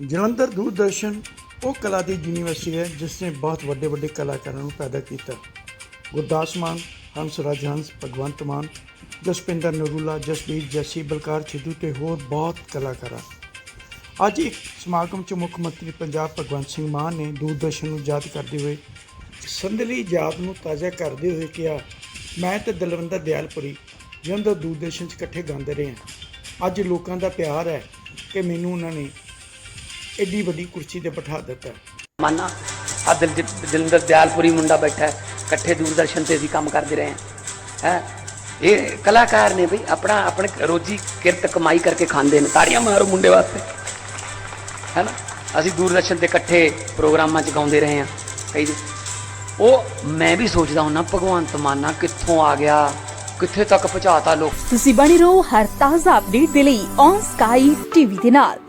ਜਲੰਧਰ ਦੂਰਦਰਸ਼ਨ, ਉਹ ਕਲਾ ਦੀ ਯੂਨੀਵਰਸਿਟੀ ਹੈ, ਜਿਸ ਨੇ ਬਹੁਤ ਵੱਡੇ ਵੱਡੇ ਕਲਾਕਾਰਾਂ ਨੂੰ ਪੈਦਾ ਕੀਤਾ। ਗੁਰਦਾਸ ਮਾਨ ਹੰਸਰਾਜ ਹੰਸ, ਭਗਵੰਤ ਮਾਨ, ਜਸਪਿੰਦਰ ਨਰੂਲਾ, ਜਸਬੀਰ, ਜੱਸੀ ਬਲਕਾਰ ਸਿੱਧੂ ਤੇ ਹੋਰ ਬਹੁਤ ਕਲਾਕਾਰਾਂ। ਅੱਜ ਇੱਕ ਸਮਾਗਮ 'ਚ ਮੁੱਖ ਮੰਤਰੀ ਪੰਜਾਬ ਭਗਵੰਤ ਸਿੰਘ ਮਾਨ ਨੇ ਦੂਰਦਰਸ਼ਨ ਨੂੰ ਯਾਦ ਕਰਦੇ ਹੋਏ ਸੰਦਲੀ ਯਾਦ ਨੂੰ ਤਾਜ਼ਾ ਕਰਦੇ ਹੋਏ ਕਿਹਾ, ਮੈਂ ਤੇ ਦਲਵੰਦਰ ਦਿਆਲਪੁਰੀ ਜਦੋਂ ਦੂਰਦਰਸ਼ਨ 'ਚ ਇਕੱਠੇ ਗਾਉਂਦੇ ਰਹੇ ਹਾਂ। ਅੱਜ ਲੋਕਾਂ ਦਾ ਪਿਆਰ ਹੈ ਕਿ ਮੈਨੂੰ ਉਹਨਾਂ ਨੇ ਐਡੀ ਵੱਡੀ ਕੁਰਸੀ ਤੇ ਬਿਠਾ ਦਿੱਤਾ। ਮਾਨਾ ਆ ਦਿਲ ਦਿਲੰਦਰ ਦਿਆਲਪੁਰੀ ਮੁੰਡਾ ਬੈਠਾ ਹੈ ਇਕੱਠੇ ਦੂਰਦਰਸ਼ਨ ਤੇ ਅਸੀਂ ਕੰਮ ਕਰਦੇ ਰਹੇ ਹਾਂ। ਹੈ? ਇਹ ਕਲਾਕਾਰ ਨੇ ਬਈ ਆਪਣਾ ਆਪਣੇ ਰੋਜੀ ਕਿਰਤ ਕਮਾਈ ਕਰਕੇ ਖਾਂਦੇ ਨੇ ਤਾੜੀਆਂ ਮਾਰੋ ਮੁੰਡੇ ਵਾਸਤੇ। ਹੈ ਨਾ ਅਸੀਂ ਦੂਰਦਰਸ਼ਨ ਤੇ ਇਕੱਠੇ ਪ੍ਰੋਗਰਾਮਾਂ 'ਚ ਗਾਉਂਦੇ ਰਹੇ ਹਾਂ ਕਈ। ਉਹ ਮੈਂ ਵੀ ਸੋਚਦਾ ਹੁੰਨਾ ਭਗਵੰਤ ਮਾਨਾ ਕਿੱਥੋਂ ਆ ਗਿਆ ਕਿੱਥੇ ਤੱਕ ਪਹੁੰਚਾਤਾ ਲੋਕ। ਤੁਸੀਂ ਬਣੇ ਰਹੋ ਹਰ ਤਾਜ਼ਾ ਅਪਡੇਟ ਦੇ ਲਈ ਔਨ ਸਕਾਈ ਟੀਵੀ ਦੇ ਨਾਲ।